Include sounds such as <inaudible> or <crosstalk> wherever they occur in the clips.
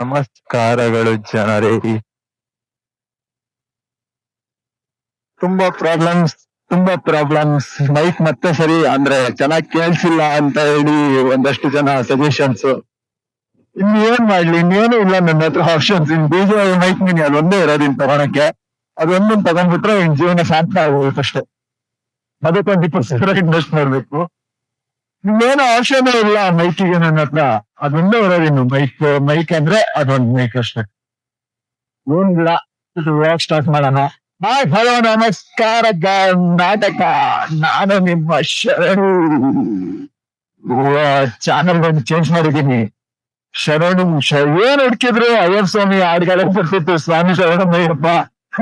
ನಮಸ್ಕಾರಗಳು ಜನರೇ ತುಂಬಾ ಪ್ರಾಬ್ಲಮ್ಸ್ ತುಂಬಾ ಪ್ರಾಬ್ಲಮ್ಸ್ ಮೈಕ್ ಮತ್ತೆ ಸರಿ, ಅಂದ್ರೆ ಚೆನ್ನಾಗಿ ಕೇಳಿಸಿಲ್ಲ ಅಂತ ಹೇಳಿ ಒಂದಷ್ಟು ಜನ ಸಜೆಷನ್ಸ್ ಇನ್ ಏನ್ ಮಾಡ್ಲಿ ಇನ್ನೇನು ಇಲ್ಲ ನನ್ನ ಹತ್ರ ಆಪ್ಷನ್ಸ್ ಇನ್ ಬೀಜ ಮೈಕ್ ಮಿನಿ ಅದೊಂದೇ ಇರೋದು ಇನ್ ತಗೊಳಕ್ಕೆ ಅದೊಂದೊಂದು ತಗೊಂಡ್ಬಿಟ್ರೆ ಇನ್ ಜೀವನ ಶಾಂತ ಆಗೋಗುತ್ತೆ ಅಷ್ಟೇ. ಅದಕ್ಕೊಂದು ಇನ್ವೆಸ್ಟ್ ಮಾಡ್ಬೇಕು. ಇನ್ನೇನು ಆಪ್ಷನ್ ಇಲ್ಲ ಮೈಕಿಗೆ ನನ್ನ ಹತ್ರ. ಅದೊಂದೇ ಬರೋದು ಇನ್ನು ಮೈಕ್ ಮೈಕ್ ಅಂದ್ರೆ ಅದೊಂದು ಮೈಕ್ ಅಷ್ಟೇ. ಏನಿಲ್ಲ ವ್ಲಾಗ್ ಸ್ಟಾರ್ಟ್ ಮಾಡೋಣ. ಹಾಯ್ ಹಲೋ, ನಮಸ್ಕಾರ ನಾಟಕ. ನಾನು ನಿಮ್ಮ ಶರಣು. ಚಾನಲ್ ಒಂದು ಚೇಂಜ್ ಮಾಡಿದ್ದೀನಿ. ಶರಣು ಏನ್ ಹುಡುಕಿದ್ರು? ಅಯ್ಯರ್ ಸ್ವಾಮಿ, ಹಾಡುಗಳೇ ಬರ್ತಿತ್ತು. ಸ್ವಾಮಿ ಶರಣಮಯ್ಯಪ್ಪ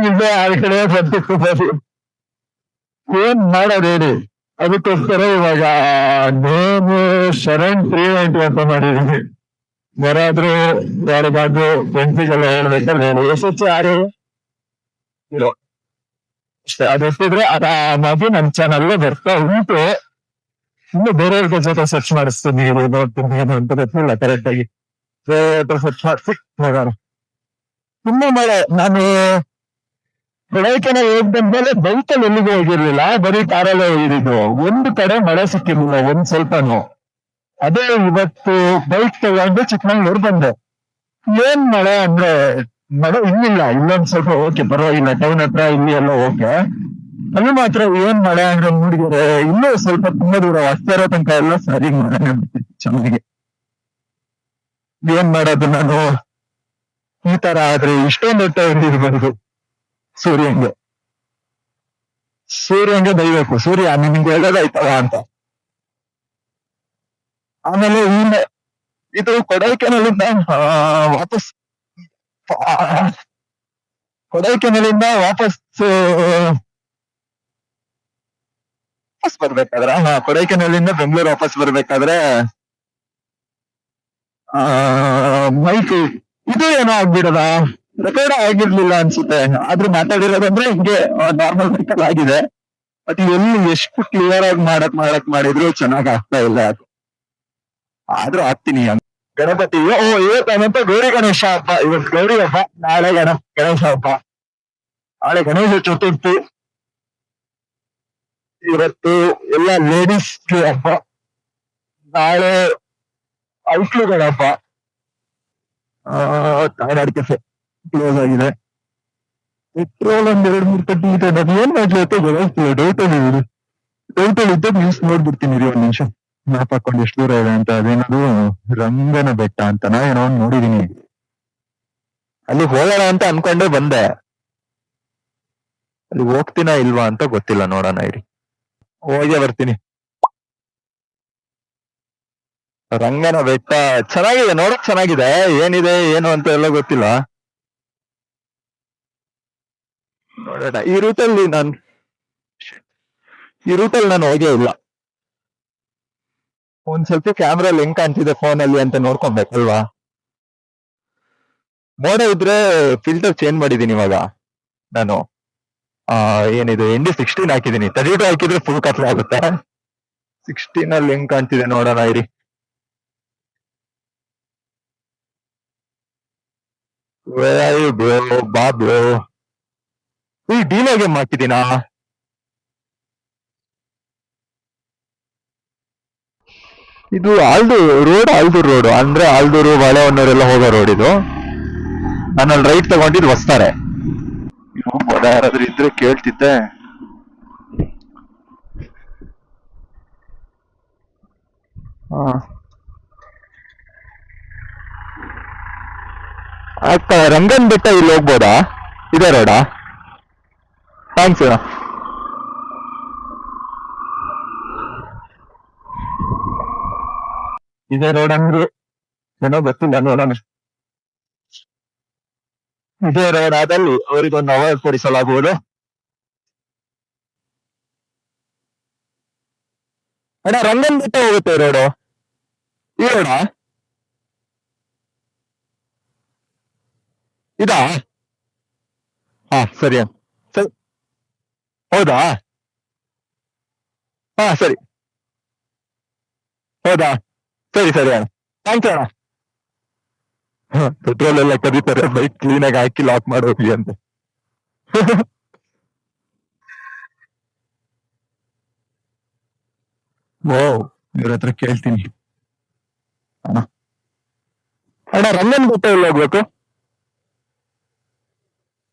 ಇಲ್ಲೇ ಹಾಡುಗಳೇ ಬರ್ತಿತ್ತು. ಬರೀ ಏನ್ ಮಾಡೋದು ಹೇಳಿ? ಅದಕ್ಕೋಸ್ಕರ ಇವಾಗ ನೇಮ್ ಶರಣ್ ತ್ರೀ ನೈಂಟಿ ಅಂತ ಮಾಡಿದೀನಿ. ಯಾರಾದ್ರೂ ಯಾರಿಗಾದ್ರೂ ಫ್ರೆಂಡ್ಸಿಗೆಲ್ಲ ಹೇಳ್ಬೇಕಂದ್ರೆ ಹೇಳಿ. ಎಷ್ಟೊತ್ತು ಯಾರು? ಇರೋ. ಅಷ್ಟೇ. ಅದು ಎಷ್ಟಿದ್ರೆ ಆರಾಮಾಗಿ ನನ್ ಚಾನಲ್ ಬರ್ತಾ ಉಂಟು. ಇನ್ನು ಬೇರೆಯವ್ರ ಜೊತೆ ಸರ್ಚ್ ಮಾಡಿಸ್ತೀನಿ. ಇದು ನೋಡ್ತೀನಿ, ಏನು ಅಂತ ಗೊತ್ತಿಲ್ಲ ಕರೆಕ್ಟ್ ಆಗಿ. ಸರ್ಚ್ ಮಾಡಿಸಿ ನೋಡೋಣ. ತುಂಬಾ ಮಳೆ, ನಾನು ಕೊಡೈಕೆನಾಲ್ ಹೋಗ್ ಬಂದ್ಮೇಲೆ ಬೈಕಲ್ಲಿ ಎಲ್ಲಿಗೂ ಹೋಗಿರ್ಲಿಲ್ಲ. ಬರೀ ಕಾರಲ್ಲೇ ಹೋಗಿದ್ದು ಒಂದು ಕಡೆ ಮಳೆ ಸಿಕ್ಕಿರ್ಲಿಲ್ಲ, ಒಂದ್ ಸ್ವಲ್ಪನು. ಅದೇ ಇವತ್ತು ಬೈಕ್ ತಗೊಂಡು ಚಿಕ್ಕಮಂಗ್ಳೂರ್ ಬಂದೆ. ಏನ್ ಮಳೆ ಅಂದ್ರೆ ಮಳೆ ಇನ್ನಿಲ್ಲ ಇಲ್ಲೊಂದ್ ಸ್ವಲ್ಪ ಓಕೆ ಪರವಾಗಿಲ್ಲ. ಟೌನ್ ಹತ್ರ ಇಲ್ಲಿ ಎಲ್ಲ ಓಕೆ ಅಲ್ಲಿ ಮಾತ್ರ ಏನ್ ಮಳೆ ಅಂದ್ರೆ ಮೂಡಿಗೆರೆ. ಇನ್ನೂ ಸ್ವಲ್ಪ ತುಂಬಾ ದೂರ. ಇರೋ ತನಕ ಎಲ್ಲ ಸರಿ ಮಳೆ ಚೆನ್ನಾಗಿ. ಏನ್ ಮಾಡೋದು ನಾನು? ಈ ತರ ಆದ್ರೆ ಇಷ್ಟೊಂದು ಹೊಟ್ಟೆ ಇರ್ಬಾರ್ದು ಸೂರ್ಯಂಗೆ. ಸೂರ್ಯಂಗೆ ಬೈಬೇಕು ಸೂರ್ಯ ನಿಮ್ಗೆ ಒಳ್ಳೇದಾಯ್ತವ ಅಂತ. ಆಮೇಲೆ ಮ- ಇದು ಕೊಡೈಕೆನಲ್ಲಿಂದ ವಾಪಸ್ ಕೊಡೈಕೆನಲ್ಲಿಂದ ವಾಪಸ್ ವಾಪಸ್ ಬರ್ಬೇಕಾದ್ರೆ ಹಾ ಕೊಡೈಕೆನಲ್ಲಿಂದ ಬೆಂಗಳೂರು ವಾಪಸ್ ಬರ್ಬೇಕಾದ್ರೆ, ಆ ಮೈಕ್ ಇದು ಏನೋ ಆಗ್ಬಿಡದ? ರೆಕಾರ್ಡ್ ಆಗಿರ್ಲಿಲ್ಲ ಅನ್ಸುತ್ತೆ. ಆದ್ರೂ ಮಾತಾಡಿರೋದಂದ್ರೆ ಹಿಂಗೆ ನಾರ್ಮಲ್ ಮೈಕಲ್ ಆಗಿದೆ. ಬಟ್ ಎಲ್ಲಿ ಎಷ್ಟು ಕ್ಲಿಯರ್ ಆಗಿ ಮಾಡಕ್ ಮಾಡಕ್ ಮಾಡಿದ್ರು ಚೆನ್ನಾಗ್ ಆಗ್ತಾ ಇಲ್ಲ ಅದು. ಆದ್ರೂ ಆಗ್ತೀನಿ. ಗಣಪತಿ, ಓ, ಇವತ್ತಂತ ಗೌರಿ ಗಣೇಶ ಹಬ್ಬ. ಇವತ್ತು ಗೌರಿ ಹಬ್ಬ, ನಾಳೆ ಗಣ, ಗಣೇಶ ಹಬ್ಬ. ನಾಳೆ ಗಣೇಶ ಚತುರ್ಥಿ. ಇವತ್ತು ಎಲ್ಲ ಲೇಡೀಸ್ ಹಬ್ಬ. ನಾಳೆ ಔಟ್ಲುಗಳ ಹಬ್ಬ. ತಾಯ್ನಾಡ್ ಕೆಫೆ ಕ್ಲೋಸ್ ಆಗಿದೆ. ಪೆಟ್ರೋಲ್ ಒಂದ್ ಎರಡ್ ಮೂರ್ ಕಟ್ಟಿ ಇದೆ. ನಾನು ಏನ್ ಮಾಡ್ಲಿ ಅಂತ ಗೊತ್ತಾಗ್ತಿಲ್ಲ. ಡೌಟ್ ಅಲ್ಲಿ ಡೌಟ್ ಅಲ್ಲಿ ಇದ್ದ ನ್ಯೂಸ್ ನೋಡ್ಬಿಡ್ತೀನಿ ರೀ ಒಂದ್ ನಿಮಿಷ. ಮ್ಯಾಪ್ ಹಾಕೊಂಡು ಎಷ್ಟು ದೂರ ಇದೆ ಅಂತ ಅದೇನದು? ರಂಗನ ಬೆಟ್ಟ ಅಂತನ ಏನೋ ಒಂದ್ ನೋಡಿದೀನಿ. ಅಲ್ಲಿ ಹೋಗೋಣ ಅಂತ ಅನ್ಕೊಂಡೆ ಬಂದೆ. ಅಲ್ಲಿ ಹೋಗ್ತೀನ ಇಲ್ವಾ ಅಂತ ಗೊತ್ತಿಲ್ಲ. ನೋಡೋಣ ಇರಿ. ಹೋಗೇ ಬರ್ತೀನಿ. ರಂಗನ ಬೆಟ್ಟ ಚೆನ್ನಾಗಿದೆ. ನೋಡಕ್ ಚೆನ್ನಾಗಿದೆ. ಏನಿದೆ, ಏನು ಅಂತ ಎಲ್ಲ ಗೊತ್ತಿಲ್ಲ. ನೋಡೋಣ. ಈ ರೂಟಲ್ಲಿ ನಾನು ಈ ರೂಟಲ್ಲಿ ನಾನು ಹೋಗೇ ಇಲ್ಲ. ಒಂದ್ ಸ್ವಲ್ಪ ಕ್ಯಾಮ್ರಾ ಲಿಂಕ್ ಕಾಣ್ತಿದೆ ಫೋನ್ ಅಲ್ಲಿ ಅಂತ ನೋಡ್ಕೊಬೇಕಲ್ವಾ? ಮೋಡ ಇದ್ರೆ ಫಿಲ್ಟರ್ ಚೇಂಜ್ ಮಾಡಿದೀನಿ ಇವಾಗ ನಾನು. ಏನಿದೆ ಎನ್ ಡಿ ಸಿಕ್ಸ್ಟೀನ್ ಹಾಕಿದೀನಿ ತರ್ಟಿ ಟು ಹಾಕಿದ್ರೆ ಫುಲ್ ಕತ್ಲೆ ಆಗುತ್ತೆ. ಸಿಕ್ಸ್ಟೀನ್ ಅಲ್ಲಿ ಹೆಂಗ್ ಕಾಣ್ತಿದೆ ನೋಡೋಣ ಇರಿ. Where are you, ಈ ಡೀಲೋ ಗೇಮ್ ಇದು ಆಲ್ದು ರೋಡ್ ಆಲ್ದೂರು ರೋಡ್ ಅಂದ್ರೆ ಆಲ್ದೂರು, ಬಾಳೆಹೊನ್ನೂರೆಲ್ಲ ಹೋಗೋ ರೋಡ್ ಇದು. ನಾನಲ್ಲಿ ರೈಟ್ ತಗೊಂಡಿದ್ದು ಹೊಸ್ತಾರೆ ಯಾರಾದ್ರೂ ಇದ್ರೆ ಕೇಳ್ತಿದ್ದೆ. ರಂಗನ್ ಬೆಟ್ಟ ಇಲ್ಲಿ ಹೋಗ್ಬೋದಾ? ಇದೇ ರೋಡಾ ಥ್ಯಾಂಕ್ಸ್ ಅಣ್ಣ ಇದೇ ರೋಡ್ ಅಂದ್ರೆ ಏನೋ ಗೊತ್ತಿಲ್ಲ, ನೋಡೋಣ. ಇದೇ ರೋಡ್ ಆದಲ್ಲಿ ಅವರಿಗೊಂದು ಅವಾರ್ಡ್ ಕೊಡಿಸಲಾಗುವುದು. ಅಣ್ಣ, ರಂಗನ್ ಬೆಟ್ಟ ಹೋಗುತ್ತೆ ರೋಡು ಇದಾ? ಹಾ ಸರಿ ಅಣ್ಣ ಹೌದಾ? ಹಾ, ಸರಿ. ಹೌದಾ? ಸರಿ ಸರಿ ಅಣ್ಣ. ಥ್ಯಾಂಕ್ ಯು ಅಣ್ಣ. ಪೆಟ್ರೋಲ್ ಎಲ್ಲ ಕರೀತಾರೆ ಬೈಕ್ ಕ್ಲೀನ್ ಹಾಕಿ ಲಾಕ್ ಮಾಡೋಗಿ ಅಂತ ಓ ಇವ್ರ ಹತ್ರ ಕೇಳ್ತೀನಿ. ಅಣ್ಣ. ಅಣ್ಣ, ರಂಗನ್ ಎಲ್ಲ ಹೋಗ್ಬೇಕು?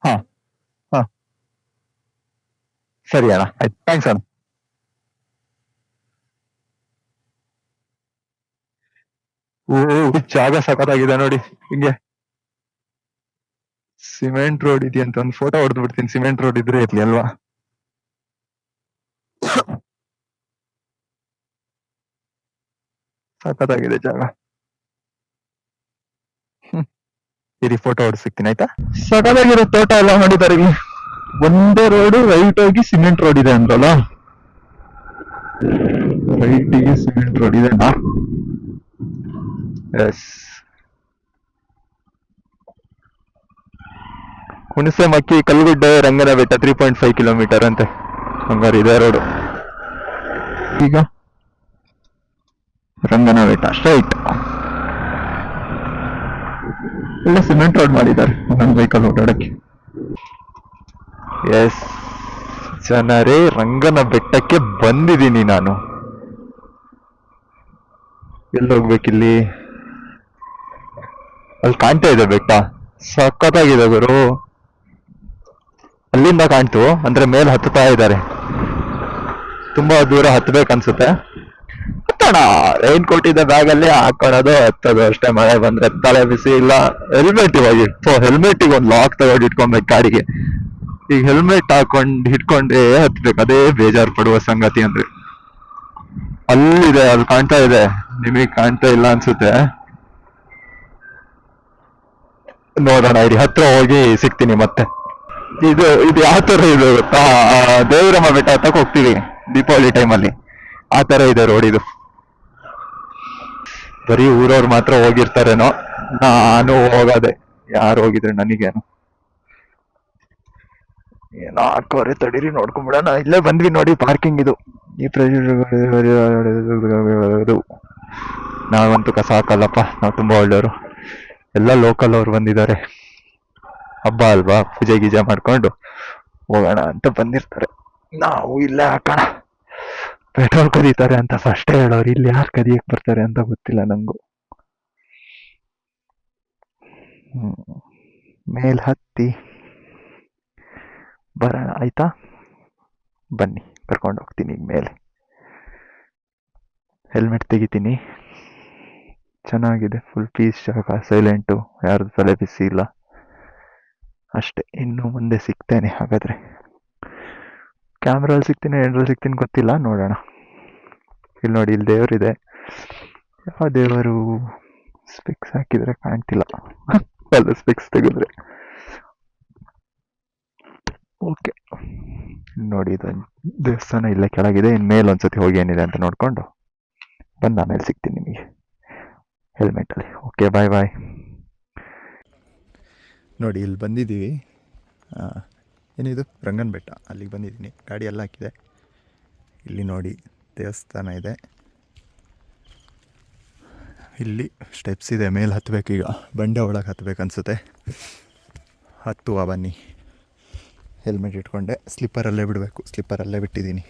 ಹಾ. ಸರಿ ಅಣ್ಣ, ಆಯ್ತು. ಥ್ಯಾಂಕ್ಸ್ ಅಣ್ಣ. ಓ ಜಾಗ ಸಖತ್ತಾಗಿದೆ ನೋಡಿ, ಹಿಂಗೆ. ಸಿಮೆಂಟ್ ರೋಡ್ ಇದೆಯಂತ ಒಂದು ಫೋಟೋ ಹೊಡೆದು ಬಿಡ್ತೀನಿ. ಸಿಮೆಂಟ್ ರೋಡ್ ಇದ್ರೆ ಇರ್ಲಿ ಅಲ್ವಾ? ಸಖತ್ತಾಗಿದೆ ಜಾಗ. ಹ್ಮ್. ಇರಿ ಫೋಟೋ ಹೊಡ್ಸಿಕ್ತೀನಿ ಆಯ್ತಾ? ಸಖತ್ತಾಗಿರೋ ತೋಟ ಎಲ್ಲ ಮಾಡಿದ್ದಾರೆ. ಇಲ್ಲಿ ಒಂದೇ ರೋಡ್ ರೈಟ್ ಹೋಗಿ ಸಿಮೆಂಟ್ ರೋಡ್ ಇದೆ ಅಂದ್ರಲ್ಲ? ರೈಟಿಗೆ ಸಿಮೆಂಟ್ ರೋಡ್ ಇದೆನಾ yes Hunase Makki ಕಲ್ಗುಡ್ಡೆ Rangana Betta three point five kilometre ಅಂತೆ. ಹಂಗಾರೆ ಇದೆ ರೋಡ್ ಈಗ ರಂಗನ ಬೆಟ್ಟ ಸ್ಟ್ರೈಟ್ ಒಳ್ಳೆ ಸಿಮೆಂಟ್ ರೋಡ್ ಮಾಡಿದ್ದಾರೆ. ನನ್ನ ಬೈಕಲ್ಲಿ ಓಡಾಡಕ್ಕೆ. ಎಸ್ ಜನರೇ, ರಂಗನ ಬೆಟ್ಟಕ್ಕೆ ಬಂದಿದ್ದೀನಿ ನಾನು. ಎಲ್ಲಿ ಹೋಗ್ಬೇಕಿಲ್ಲಿ ಅಲ್ಲಿ ಕಾಣ್ತಾ ಇದೆ ಬೆಟ್ಟ. ಸಖತ್ತಾಗಿದೆ ಗುರು. ಅಲ್ಲಿಂದ ಕಾಣ್ತು, ಅಂದ್ರೆ ಮೇಲೆ ಹತ್ತುತ್ತಾ ಇದ್ದಾರೆ. ತುಂಬಾ ದೂರ ಹತ್ಬೇಕನ್ಸುತ್ತೆ. ಹತ್ತೋಣ. ರೈನ್ ಕೋಟ್ ಇದೆ ಬ್ಯಾಗ್ ಅಲ್ಲಿ ಹಾಕೊಳ್ಳೋದು ಹತ್ತೋದು ಅಷ್ಟೇ. ಮಳೆ ಬಂದ್ರೆ ತಲೆ ಬಿಸಿ ಇಲ್ಲ. ಹೆಲ್ಮೆಟ್ ಇವಾಗ ಸೊ ಹೆಲ್ಮೆಟ್ ಒಂದು ಲಾಕ್ ತಗೊಂಡು ಇಟ್ಕೊಬೇಕು ಗಾಡಿಗೆ ಈಗ ಹೆಲ್ಮೆಟ್ ಹಾಕೊಂಡ್ ಹಿಡ್ಕೊಂಡೇ ಹತ್ಬೇಕು. ಅದೇ ಬೇಜಾರು ಪಡುವ ಸಂಗತಿ ಅಂದ್ರೆ. ಅಲ್ಲಿದೆ ಅಲ್ಲಿ ಕಾಣ್ತಾ ಇದೆ. ನಿಮಗೆ ಕಾಣ್ತಾ ಇಲ್ಲ ಅನ್ಸುತ್ತೆ. ನೋಡೋಣ ಇರಿ ಹತ್ರ ಹೋಗಿ ಸಿಗ್ತೀನಿ ಮತ್ತೆ. ಇದು ಇದು ಯಾವ ತರ ಇದು ದೇವರಮ್ಮ ಬೆಟ್ಟ ಹತ್ತಕ್ಕೆ ಹೋಗ್ತೀವಿ, ದೀಪಾವಳಿ ಟೈಮಲ್ಲಿ ಆ ತರ ಇದೆ ರೋಡ್ ಇದು. ಬರೀ ಊರವ್ರು ಮಾತ್ರ ಹೋಗಿರ್ತಾರೇನೋ? ನಾನು ಹೋಗೋದೆ. ಯಾರು ಹೋಗಿದ್ರೆ ನನಗೇನು? ಏನೋ ಹಾಕೋರೆ, ತಡೀರಿ, ನೋಡ್ಕೊಂಬಿಡೋಣ. ಇಲ್ಲೇ ಬಂದ್ವಿ ನೋಡಿ ಪಾರ್ಕಿಂಗ್ ಇದು. ಈ ಇದು <laughs> ನಾವಂತೂ ಕಸ ಹಾಕಲ್ಲಪ್ಪ. ನಾವು ತುಂಬಾ ಒಳ್ಳೆಯವರು. ಎಲ್ಲ ಲೋಕಲ್ ಅವ್ರು ಬಂದಿದ್ದಾರೆ. ಹಬ್ಬ ಅಲ್ವಾ? ಪೂಜೆ ಗೀಜೆ ಮಾಡ್ಕೊಂಡು ಹೋಗೋಣ ಅಂತ ಬಂದಿರ್ತಾರೆ. ನಾವು ಇಲ್ಲೇ ಹಾಕೋಣ. ಪೆಟ್ರೋಲ್ ಕದೀತಾರೆ ಅಂತ ಫಸ್ಟೇ ಹೇಳೋರು. ಇಲ್ಲಿ ಯಾರು ಕದಿಯಕ್ಕೆ ಬರ್ತಾರೆ ಅಂತ ಗೊತ್ತಿಲ್ಲ ನಂಗೂ. ಮೇಲ್ ಹತ್ತಿ. ಬರೋಣ, ಆಯ್ತಾ? ಬನ್ನಿ, ಕರ್ಕೊಂಡು ಹೋಗ್ತೀನಿ ಈಗ ಮೇಲೆ. ಹೆಲ್ಮೆಟ್ ತೆಗಿತೀನಿ. ಚೆನ್ನಾಗಿದೆ ಫುಲ್ ಪೀಸ್ ಜಾಗ ಸೈಲೆಂಟು ಯಾರ್ದು ತಲೆ ಬಿಸಿ ಇಲ್ಲ. ಅಷ್ಟೇ, ಇನ್ನು ಮುಂದೆ ಸಿಗ್ತೇನೆ ಹಾಗಾದ್ರೆ. ಕ್ಯಾಮ್ರಲ್ಲಿ ಸಿಗ್ತೀನಿ ಎಂಡ್ರಲ್ಲಿ ಸಿಗ್ತೀನಿ ಗೊತ್ತಿಲ್ಲ, ನೋಡೋಣ. ಇಲ್ಲಿ ನೋಡಿ, ಇಲ್ಲಿ ದೇವರಿದೆ ಯಾವ ದೇವರು? ಸ್ಪೆಕ್ಸ್ ಹಾಕಿದ್ರೆ ಕಾಣ್ತಿಲ್ಲ. <laughs> ಅಲ್ಲ ಸ್ಪೆಕ್ಸ್ ತೆಗೆದ್ರೆ. ಓಕೆ. ನೋಡಿ, ಇದು ದೇವಸ್ಥಾನ ಇಲ್ಲೇ ಕೆಳಗಿದೆ. ಇನ್ನು ಮೇಲೆ ಒಂದ್ಸತಿ ಹೋಗಿ ಏನಿದೆ ಅಂತ ನೋಡ್ಕೊಂಡು ಬಂದು ಆಮೇಲೆ ಸಿಗ್ತೀನಿ ನಿಮಗೆ. ಹೆಲ್ಮೆಟಲ್ಲಿ ಓಕೆ ಬಾಯ್ ಬಾಯ್ ನೋಡಿ, ಇಲ್ಲಿ ಬಂದಿದ್ದೀವಿ. ಏನಿದು? ರಂಗನ ಬೆಟ್ಟ. ಅಲ್ಲಿಗೆ ಬಂದಿದ್ದೀನಿ. ಗಾಡಿ ಎಲ್ಲ ಹಾಕಿದೆ. ಇಲ್ಲಿ ನೋಡಿ, ದೇವಸ್ಥಾನ ಇದೆ. ಇಲ್ಲಿ ಸ್ಟೆಪ್ಸ್ ಇದೆ. ಮೇಲೆ ಹತ್ತಬೇಕೀಗ ಬಂಡೆ ಒಳಗೆ ಹತ್ತಬೇಕು ಅನ್ಸುತ್ತೆ. ಹತ್ತುವ ಬನ್ನಿ. ಹೆಲ್ಮೆಟ್ ಇಟ್ಕೊಂಡೆ ಸ್ಲಿಪ್ಪರಲ್ಲೇ ಬಿಡಬೇಕು ಸ್ಲಿಪ್ಪರಲ್ಲೇ ಬಿಟ್ಟಿದ್ದೀನಿ.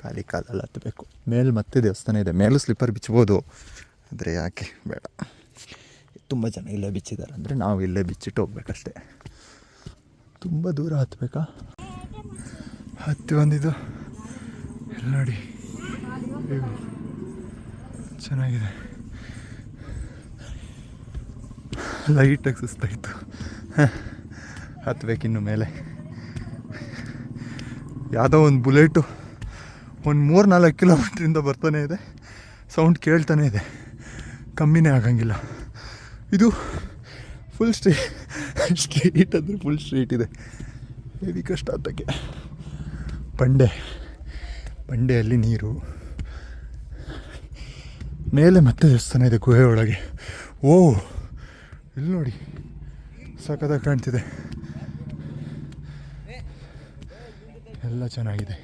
ಖಾಲಿ ಕಾಲಲ್ಲಿ ಹತ್ತಬೇಕು ಮೇಲೆ ಮತ್ತೆ ದೇವಸ್ಥಾನ ಇದೆ, ಮೇಲೂ ಸ್ಲಿಪ್ಪರ್ ಬಿಚ್ಬೋದು. ಆದರೆ ಯಾಕೆ? ಬೇಡ. ತುಂಬ ಜನ ಇಲ್ಲೇ ಬಿಚ್ಚಿದ್ದಾರೆ ಅಂದರೆ ನಾವು ಇಲ್ಲೇ ಬಿಚ್ಚಿಟ್ಟು ಹೋಗ್ಬೇಕಷ್ಟೇ. ತುಂಬ ದೂರ ಹತ್ತಬೇಕಾ ಹತ್ತಿ ಬಂದಿದ್ದು. ಎಲ್ಲ ನೋಡಿ. ಚೆನ್ನಾಗಿದೆ. ಲೈಟಾಗಿ ಸುಸ್ತಾಯಿತು. ಹತ್ತಬೇಕಿನ್ನು ಮೇಲೆ. ಯಾವುದೋ ಒಂದು ಬುಲೆಟು ಒಂದು ಮೂರು ನಾಲ್ಕು ಕಿಲೋಮೀಟ್ರಿಂದ ಬರ್ತಾನೆ ಇದೆ. ಸೌಂಡ್ ಕೇಳ್ತಾನೆ ಇದೆ. ಕಮ್ಮಿನೇ ಆಗಂಗಿಲ್ಲ. ಇದು ಫುಲ್ ಸ್ಟ್ರೀ ಸ್ಟ್ರೀಟ್ ಅಂದರೆ ಫುಲ್ ಸ್ಟ್ರೀಟ್ ಇದೆ. ಹೆವಿ ಕಷ್ಟ ಆತಕ್ಕೆ. ಬಂಡೆ, ಬಂಡೆಯಲ್ಲಿ ನೀರು. ಮೇಲೆ ಮತ್ತೆ ದೇವಸ್ಥಾನ ಇದೆ, ಗುಹೆ ಒಳಗೆ. ಓ, ಇಲ್ಲಿ ನೋಡಿ. ಸಖತ್ತಾಗಿ ಕಾಣ್ತಿದೆ. ಎಲ್ಲ ಚೆನ್ನಾಗಿದೆ.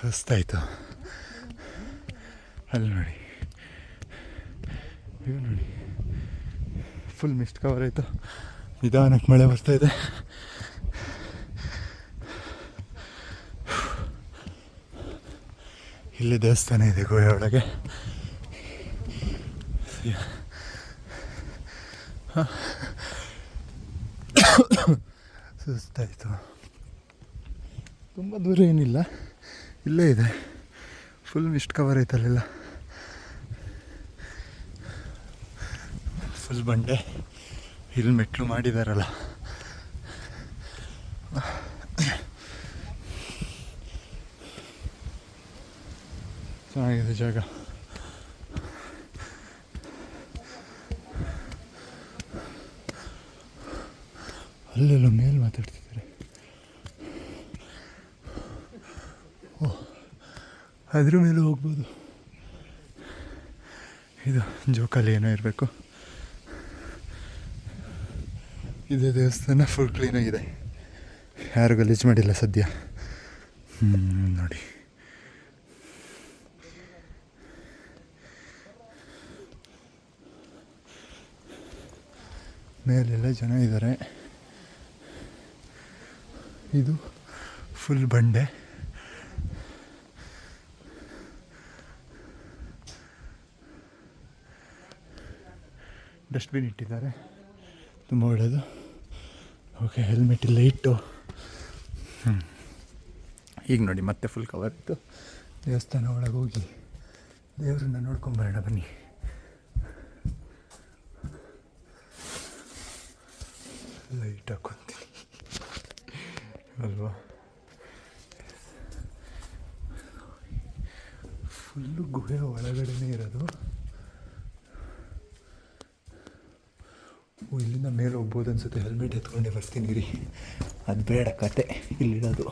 ಸುಸ್ತಾಯಿತು ಅಲ್ಲಿ ನೋಡಿ. ಇವು ನೋಡಿ. ಫುಲ್ ಮಿಸ್ಟ್ ಕವರ್ ಆಯಿತು? ನಿಧಾನಕ್ಕೆ ಮಳೆ ಬರ್ತಾ ಇದೆ. ಇಲ್ಲಿ ದೇವಸ್ಥಾನ ಇದೆ ಗೋಯ ಒಳಗೆ. ಸುಸ್ತಾಯಿತು ತುಂಬ ದೂರ ಏನಿಲ್ಲ. ಇಲ್ಲೇ ಇದೆ. ಫುಲ್ ಮಿಸ್ಟ್ ಕವರ್ ಐತಲ್ಲೆಲ್ಲ ಬಂಡೆ ಇಲ್ಲಿ ಮೆಟ್ಲು ಮಾಡಿದಾರಲ್ಲ. ಚೆನ್ನಾಗಿದೆ ಜಾಗ. ಅಲ್ಲೆಲ್ಲ ಮೇಲೆ ಮಾತಾಡ್ತಿದ್ದಾರೆ. ಅದ್ರ ಮೇಲೆ ಹೋಗ್ಬೋದು. ಇದು ಜೋಕಾಲಿ ಏನೋ ಇರಬೇಕು. ಇದೇ ದೇವಸ್ಥಾನ ಫುಲ್ ಕ್ಲೀನಾಗಿದೆ ಯಾರು ಗಲೀಜ್ ಮಾಡಿಲ್ಲ ಸದ್ಯ. ನೋಡಿ. ಮೇಲೆಲ್ಲ ಜನ ಇದ್ದಾರೆ. ಇದು ಫುಲ್ ಬಂಡೆ. ಡಸ್ಟ್ಬಿನ್ ಇಟ್ಟಿದ್ದಾರೆ. ತುಂಬ ಒಳ್ಳೆಯದು ಓಕೆ ಹೆಲ್ಮೆಟ್ ಇಲ್ಲ ಇಟ್ಟು. ಈಗ ನೋಡಿ ಮತ್ತೆ ಫುಲ್ ಕವರ್ ಇತ್ತು ದೇವಸ್ಥಾನ ಒಳಗೆ ಹೋಗಿ ದೇವರನ್ನ ನೋಡ್ಕೊಂಬರೋಣ ಬನ್ನಿ ಲೈಟ್ ಹಾಕ್ಕೊಂತೀನಿ ಅಲ್ವಾ ಫುಲ್ಲು ಗುಹೆ ಒಳಗಡೆನೇ ಇರೋದು ಓ ಇಲ್ಲಿಂದ ಮೇಲೆ ಅನ್ಸುತ್ತೆ ಹೆಲ್ಮೆಟ್ ಎತ್ಕೊಂಡೆ ಬರ್ತೀನಿ ರೀ. ಅದು ಬೇಡ ಕತೆ ಇಲ್ಲಿರೋದು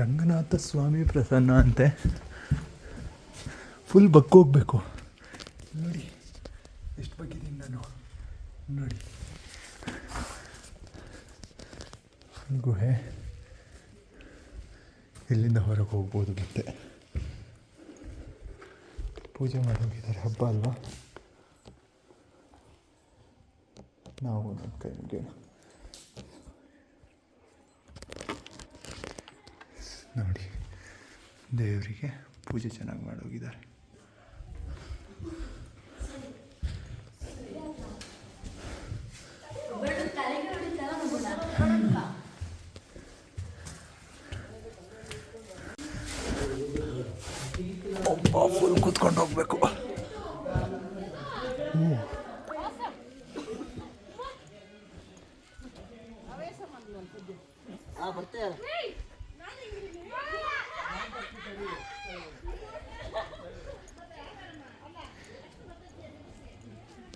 ರಂಗನಾಥ ಸ್ವಾಮಿ ಪ್ರಸನ್ನ ಅಂತೆ. ಫುಲ್ ಬಕ್ಕೋಗ್ಬೇಕು ನೋಡಿ, ಎಷ್ಟು ಬಗ್ಗಿದ್ದೀನಿ ನಾನು ನೋಡಿ. ಗುಹೆ, ಇಲ್ಲಿಂದ ಹೊರಗೆ ಹೋಗ್ಬೋದು ಮತ್ತೆ. ಪೂಜೆ ಮಾಡಿ ಹೋಗಿದ್ದಾರೆ ಹಬ್ಬ ಅಲ್ವಾ? ನಾವು ನಮ್ಮ ಕೈ ನೋಡಿ ದೇವರಿಗೆ ಪೂಜೆ ಚೆನ್ನಾಗಿ ಮಾಡೋಗಿದ್ದಾರೆ ಒಬ್ಬ ಫುಲ್ ಕೂತ್ಕೊಂಡು ಹೋಗ್ಬೇಕು.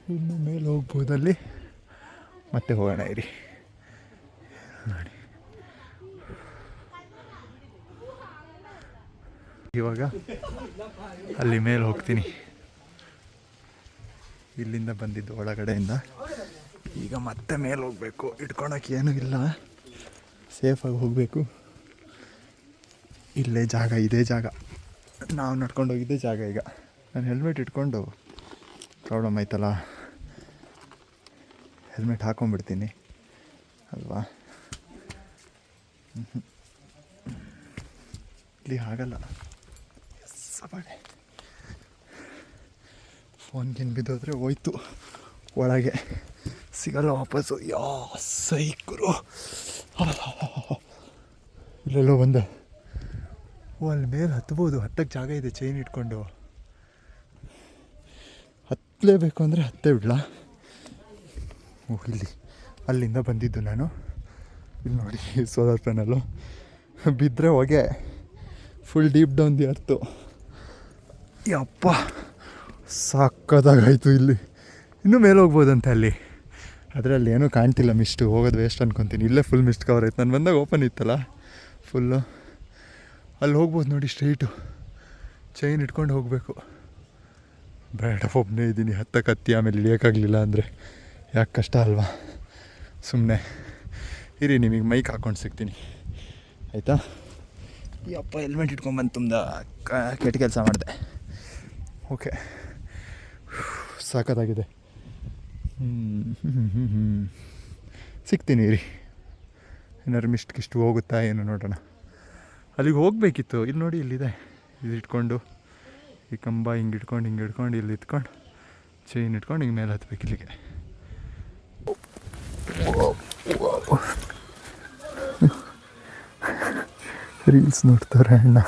ಇನ್ನು ಮೇಲೆ ಹೋಗ್ಬೋದಲ್ಲಿ. ಮತ್ತೆ ಹೋಗೋಣ ಇರಿ ನೋಡಿ ಇವಾಗ ಅಲ್ಲಿ ಮೇಲೆ ಹೋಗ್ತೀನಿ. ಇಲ್ಲಿಂದ ಬಂದಿದ್ದು ಒಳಗಡೆಯಿಂದ. ಈಗ ಮತ್ತೆ ಮೇಲೆ ಹೋಗಬೇಕು. ಇಟ್ಕೊಳಕ್ಕೆ ಏನೂ ಇಲ್ಲ. ಸೇಫಾಗಿ ಹೋಗಬೇಕು. ಇಲ್ಲೇ ಜಾಗ, ಇದೇ ಜಾಗ. ನಾವು ನಡ್ಕೊಂಡು ಹೋಗಿದ್ದೇ ಜಾಗ ಈಗ. ನಾನು ಹೆಲ್ಮೆಟ್ ಇಟ್ಕೊಂಡು ಪ್ರಾಬ್ಲಮ್ ಆಯ್ತಲ್ಲ. ಹೆಲ್ಮೆಟ್ ಹಾಕೊಂಡ್ಬಿಡ್ತೀನಿ. ಅಲ್ವಾ. ಇಲ್ಲಿ ಆಗಲ್ಲ ಫೋನ್ ಗಿನ್ ಬಿದ್ದೋದ್ರೆ ಹೋಯ್ತು. ಒಳಗೆ ಸಿಗಲ್ಲ ವಾಪಸ್ಸು. ಯಾ ಸೈಕರು. ಇಲ್ಲೆಲ್ಲೋ ಬಂದೆ. ಅಲ್ಲಿ ಮೇಲೆ ಹತ್ಬೋದು. ಹತ್ತಕ್ಕೆ ಜಾಗ ಇದೆ ಚೈನ್ ಇಟ್ಕೊಂಡು. ಹತ್ತಲೇಬೇಕು ಅಂದರೆ ಹತ್ತೇ ಬಿಡ್ಲಾ? ಓ, ಇಲ್ಲಿ. ಅಲ್ಲಿಂದ ಬಂದಿದ್ದು ನಾನು. ಇಲ್ಲಿ ನೋಡಿ ಸೋಲಾರ್ ಪ್ಯಾನಲ್ಲು ಬಿದ್ದರೆ ಹೊಗೆ. Full deep down the earth ಯಪ್ಪ. ಸಕ್ಕತ್ತಾಗಾಯಿತು ಇಲ್ಲಿ. ಇನ್ನೂ ಮೇಲೆ ಹೋಗ್ಬೋದಂತೆ ಅಲ್ಲಿ. ಅದರಲ್ಲಿ ಏನೂ ಕಾಣ್ತಿಲ್ಲ ಮಿಸ್ಟು. ಹೋಗೋದು ವೇಸ್ಟ್ ಅನ್ಕೊತೀನಿ. ಇಲ್ಲೇ ಫುಲ್ ಮಿಸ್ಟ್ ಕವರ್ ಆಯ್ತು. ನಾನು ಬಂದಾಗ ಓಪನ್ ಇತ್ತಲ್ಲ? ಫುಲ್ಲು ಅಲ್ಲಿ ಹೋಗ್ಬೋದು ನೋಡಿ ಸ್ಟ್ರೈಟು ಚೈನ್ ಇಟ್ಕೊಂಡು ಹೋಗಬೇಕು. ಬೇಡ ಒಬ್ಬನೇ ಇದ್ದೀನಿ. ಹತ್ತಕ್ಕೆ ಹತ್ತಿ ಆಮೇಲೆ ಇಳಿಯೋಕ್ಕಾಗಲಿಲ್ಲ ಅಂದರೆ ಯಾಕೆ ಕಷ್ಟ ಅಲ್ವಾ? ಸುಮ್ಮನೆ ಇರಿ, ನಿಮಗೆ ಮೈಕ್ ಹಾಕ್ಕೊಂಡು ಸಿಗ್ತೀನಿ. ಆಯಿತಾ? ಈ ಅಪ್ಪ ಹೆಲ್ಮೆಟ್ ಇಟ್ಕೊಂಡ್ಬಂದು ತುಂಬ ಕೆಟ್ಟ ಕೆಲಸ ಮಾಡಿದೆ. ಓಕೆ. ಸಾಕತ್ತಾಗಿದೆ ಹ್ಞೂ ಸಿಗ್ತೀನಿ ರೀ ಏನಾದ್ರು ಮಿಸ್ಟ್ ಗಿಷ್ಟು ಹೋಗುತ್ತಾ ಏನು ನೋಡೋಣ. ಅಲ್ಲಿಗೆ ಹೋಗಬೇಕಿತ್ತು. ಇಲ್ಲಿ ನೋಡಿ ಇಲ್ಲಿದೆ. ಇದು ಇಟ್ಕೊಂಡು, ಈ ಕಂಬ ಹಿಂಗೆ ಇಟ್ಕೊಂಡು ಹಿಂಗೆ ಇಟ್ಕೊಂಡು, ಇಲ್ಲಿ ಇಟ್ಕೊಂಡು ಚೈನ್ ಇಟ್ಕೊಂಡು ಹಿಂಗೆ ಮೇಲೆ ಹತ್ಬೇಕು ಇಲ್ಲಿಗೆ. ರೀಲ್ಸ್ ನೋಡ್ತಾರೆ ಅಣ್ಣ.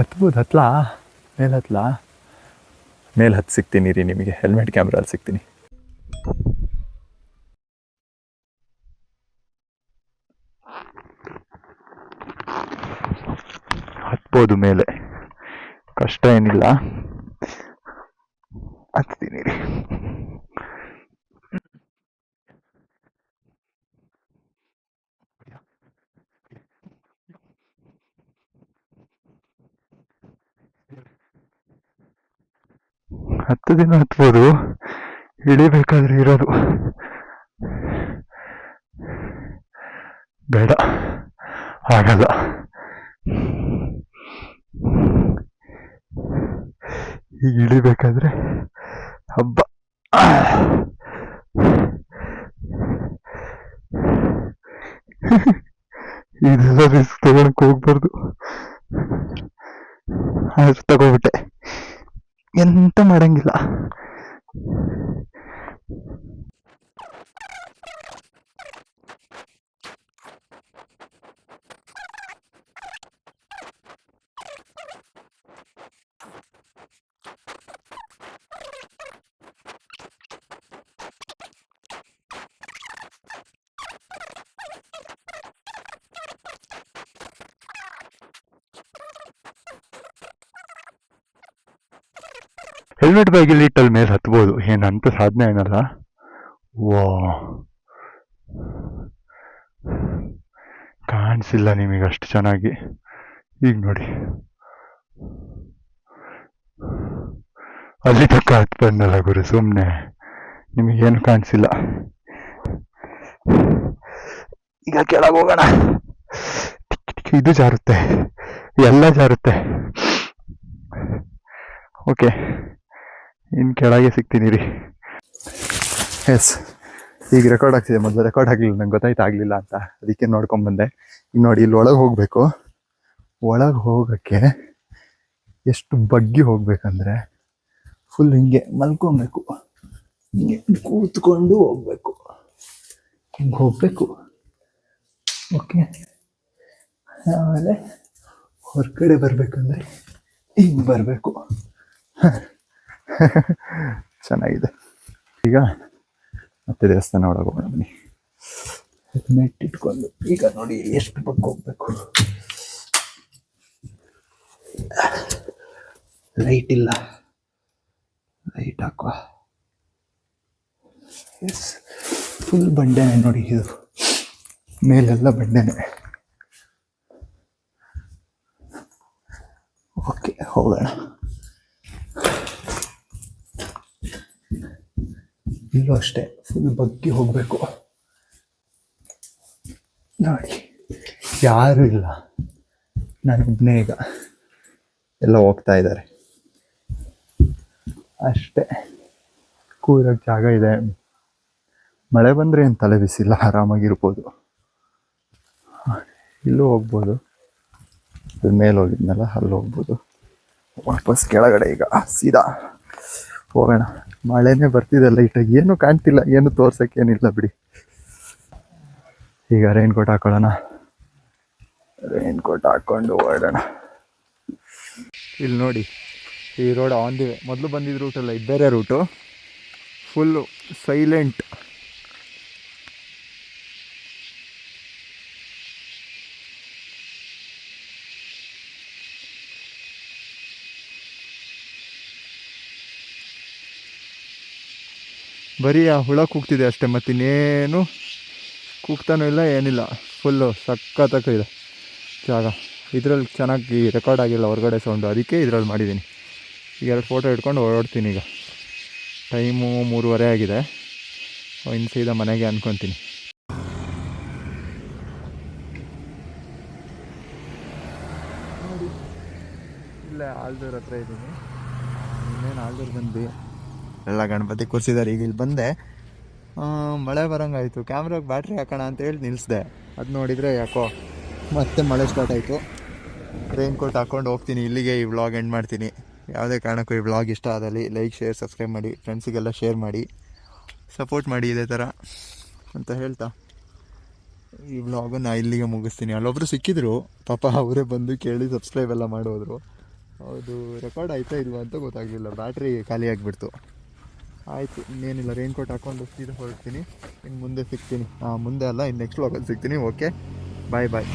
ಹತ್ಬೋದು, ಹತ್ಲಾ? ಮೇಲೆ ಹತ್ಲಾ? ಮೇಲೆ ಹತ್ತು ಸಿಗ್ತೀನಿ ರೀ ನಿಮಗೆ ಹೆಲ್ಮೆಟ್ ಕ್ಯಾಮ್ರಲ್ಲಿ ಸಿಗ್ತೀನಿ. ಹತ್ಬೋದು ಮೇಲೆ. ಕಷ್ಟ ಏನಿಲ್ಲ. ಹತ್ತೀನಿ ರೀ. ಹತ್ತು ದಿನ ಹತ್ಬೋದು. ಇಳಿಬೇಕಾದ್ರೆ ಇರೋದು. ಬೇಡ. ಆಗಲ್ಲ. ಈಗ ಇಳಿಬೇಕಾದ್ರೆ ಹಬ್ಬ. ಇದೆಲ್ಲ ರಿಸ್ಕ್ ತಗೊಳಕ್ ಹೋಗ್ಬಾರ್ದು. ಆದ್ರೂ ತಗೋಬಿಟ್ಟೆ. ಎಂತ ಮಾಡಂಗಿಲ್ಲ. ಹೆಲ್ಮೆಟ್ ಬ್ಯಾಗಲ್ಲಿ ಇಟ್ಟಲ್ಲಿ ಮೇಲೆ ಹತ್ಬೋದು. ಏನಂತ ಸಾಧನೆ ಏನಲ್ಲ. ವಾ ಕಾಣಿಸಿಲ್ಲ ನಿಮಗೆ ಅಷ್ಟು ಚೆನ್ನಾಗಿ. ಈಗ ನೋಡಿ. ಅಲ್ಲಿ ತಕ್ಕ ಹತ್ತು ಬಂದಲ್ಲ ಗುರು ಸುಮ್ಮನೆ ನಿಮಗೇನು ಕಾಣಿಸಿಲ್ಲ. ಈಗ ಕೆಳಗೆ ಹೋಗೋಣ. ಇದು ಜಾರುತ್ತೆ. ಎಲ್ಲ ಜಾರುತ್ತೆ. ಓಕೆ. ಇನ್ನು ಕೆಳಗೆ ಸಿಗ್ತೀನಿ ರೀ. ಎಸ್ ಈಗ ರೆಕಾರ್ಡ್ ಆಗ್ತಿದೆ ಮೊದಲು. ರೆಕಾರ್ಡ್ ಆಗಲಿಲ್ಲ ನಂಗೆ ಗೊತ್ತಾಯ್ತು, ಆಗಲಿಲ್ಲ ಅಂತ. ಅದಕ್ಕೆ ನೋಡ್ಕೊಂಬಂದೆ ಈಗ ನೋಡಿ, ಇಲ್ಲಿ ಒಳಗೆ ಹೋಗಬೇಕು. ಒಳಗೆ ಹೋಗೋಕ್ಕೆ ಎಷ್ಟು ಬಗ್ಗಿ ಹೋಗ್ಬೇಕಂದ್ರೆ ಫುಲ್ ಹಿಂಗೆ ಮಲ್ಕೊಬೇಕು. ಹಿಂಗೆ ಕೂತ್ಕೊಂಡು ಹೋಗ್ಬೇಕು. ಹಿಂಗೆ ಹೋಗ್ಬೇಕು. ಓಕೆ ಆಮೇಲೆ ಹೊರಗಡೆ ಬರಬೇಕಂದ್ರೆ ಹಿಂಗೆ ಬರಬೇಕು. <laughs> ಚೆನ್ನಾಗಿದೆ. ಈಗ ಮತ್ತೆ ದೇವಸ್ಥಾನ ಒಳಗೆ ಹೋಗೋಣ ಬನ್ನಿ. ಹೆಲ್ಮೆಟ್ ಇಟ್ಕೊಂಡು. ಈಗ ನೋಡಿ ಎಷ್ಟು ಪಕ್ಕ ಹೋಗ್ಬೇಕು. ಲೈಟ್ ಇಲ್ಲ. ಲೈಟ್ ಹಾಕುವ. ಎಸ್ ಫುಲ್ ಬಂಡೆನೆ ನೋಡಿ ಇದು. ಮೇಲೆಲ್ಲ ಬಂಡೆನೆ. ಓಕೆ ಹೋಗೋಣ. ಇಲ್ಲೂ ಅಷ್ಟೇ. ಫುಲ್ ಬಗ್ಗಿ ಹೋಗಬೇಕು. ನೋಡಿ ಯಾರು ಇಲ್ಲ. ನಾನೊಬ್ಬನೇ ಈಗ. ಎಲ್ಲ ಹೋಗ್ತಾ ಇದ್ದಾರೆ. ಅಷ್ಟೇ. ಕೂರೋಕ್ಕೆ ಜಾಗ ಇದೆ. ಮಳೆ ಬಂದರೆ ಏನು ತಲೆ ಬಿಸಿಲ್ಲ ಆರಾಮಾಗಿರ್ಬೋದು. ಇಲ್ಲೂ ಹೋಗ್ಬೋದು. ಅದ್ರ ಮೇಲೆ ಹೋಗಿದ್ನಲ್ಲ ಅಲ್ಲಿ ಹೋಗ್ಬೋದು. ವಾಪಸ್ ಕೆಳಗಡೆ ಈಗ ಸೀದಾ. ಹೋಗೋಣ. ಮಳೆನೇ ಬರ್ತಿದೆ ಲೈಟಾಗಿ ಏನು ಕಾಣ್ತಿಲ್ಲ, ಏನು ತೋರ್ಸಕ್ಕೆ ಏನಿಲ್ಲ ಬಿಡಿ. ಈಗ ರೈನ್ ಕೋಟ್ ಹಾಕೊಳ್ಳೋಣ. ರೈನ್ ಕೋಟ್ ಹಾಕೊಂಡು ಓಡೋಣ. ಇಲ್ಲಿ ನೋಡಿ, ಈ ರೋಡ್ ಆನ್ ದಿ ವೇ ಮೊದಲು ಬಂದಿದ್ದ ರೂಟಲ್ಲ ಇದು ಬೇರೆ ರೂಟು ಫುಲ್ಲು ಸೈಲೆಂಟ್ ಬರೀ ಆ ಹುಳ ಕೂಗ್ತಿದೆ ಅಷ್ಟೇ, ಮತ್ತಿನ್ನೇನು ಕೂಗ್ತಾನೂ ಇಲ್ಲ, ಏನಿಲ್ಲ. ಫುಲ್ಲು ಸಖತ್ತಾಗಿದೆ ಜಾಗ. ಇದರಲ್ಲಿ ಚೆನ್ನಾಗಿ ರೆಕಾರ್ಡ್ ಆಗಿಲ್ಲ, ಹೊರಗಡೆ ಸೌಂಡು ಅದಕ್ಕೆ ಇದರಲ್ಲಿ ಮಾಡಿದ್ದೀನಿ. ಈಗ ಎರಡು ಫೋಟೋ ಇಟ್ಕೊಂಡು ಓಡಾಡ್ತೀನಿ ಈಗ. ಟೈಮು ಮೂರುವರೆ ಆಗಿದೆ. ಇನ್ನು ಸೀದಾ ಮನೆಗೆ ಅಂದ್ಕೊತೀನಿ ಇಲ್ಲೇ ಆಲ್ದೂರ್ ಹತ್ರ ಇದ್ದೀನಿ. ಇನ್ನೇನು ಆಲ್ದೂರ್ ಬಂದ್ವಿ. ಎಲ್ಲ ಗಣಪತಿ ಕೂರಿಸಿದ್ದಾರೆ ಈಗ ಇಲ್ಲಿ ಬಂದೆ. ಮಳೆ ಬರೋಂಗಾಯಿತು. ಕ್ಯಾಮ್ರಾಗೆ ಬ್ಯಾಟ್ರಿ ಹಾಕೋಣ ಅಂತ ಹೇಳಿ ನಿಲ್ಲಿಸ್ದೆ ಅದು ನೋಡಿದರೆ ಯಾಕೋ ಮತ್ತೆ ಮಳೆ ಸ್ಟಾರ್ಟ್ ಆಯಿತು. ರೈನ್ ಕೋಟ್ ಹಾಕ್ಕೊಂಡು ಹೋಗ್ತೀನಿ. ಇಲ್ಲಿಗೆ ಈ ವ್ಲಾಗ್ ಎಂಡ್ ಮಾಡ್ತೀನಿ. ಯಾವುದೇ ಕಾರಣಕ್ಕೂ ಈ ವ್ಲಾಗ್ ಇಷ್ಟ ಆದಲ್ಲಿ ಲೈಕ್ ಶೇರ್ ಸಬ್ಸ್ಕ್ರೈಬ್ ಮಾಡಿ. ಫ್ರೆಂಡ್ಸಿಗೆಲ್ಲ ಶೇರ್ ಮಾಡಿ. ಸಪೋರ್ಟ್ ಮಾಡಿ ಇದೇ ಥರ ಅಂತ ಹೇಳ್ತಾ. ಈ ವ್ಲಾಗನ್ನು ಇಲ್ಲಿಗೆ ಮುಗಿಸ್ತೀನಿ. ಅಲ್ಲೊಬ್ರು ಸಿಕ್ಕಿದ್ರು. ಪಾಪ ಅವರೇ ಬಂದು ಕೇಳಿ ಸಬ್ಸ್ಕ್ರೈಬ್ ಎಲ್ಲ ಮಾಡೋದ್ರು ಹೌದು ರೆಕಾರ್ಡ್ ಆಯ್ತಾ ಇಲ್ವಾ ಅಂತ ಗೊತ್ತಾಗಲಿಲ್ಲ. ಬ್ಯಾಟ್ರಿ ಖಾಲಿ ಆಗಿಬಿಡ್ತು. ಆಯಿತು, ಇನ್ನೇನಿಲ್ಲ. ರೈನ್ ಕೋಟ್ ಹಾಕ್ಕೊಂಡು ಸೀದಾ ಹೊರಡ್ತೀನಿ. ಇನ್ನು ಮುಂದೆ ಸಿಗ್ತೀನಿ. ಹಾಂ ಮುಂದೆ ಅಲ್ಲ ಇನ್ನು ನೆಕ್ಸ್ಟ್ ವ್ಲಾಗಲ್ಲಿ ಸಿಗ್ತೀನಿ. ಓಕೆ ಬಾಯ್ ಬಾಯ್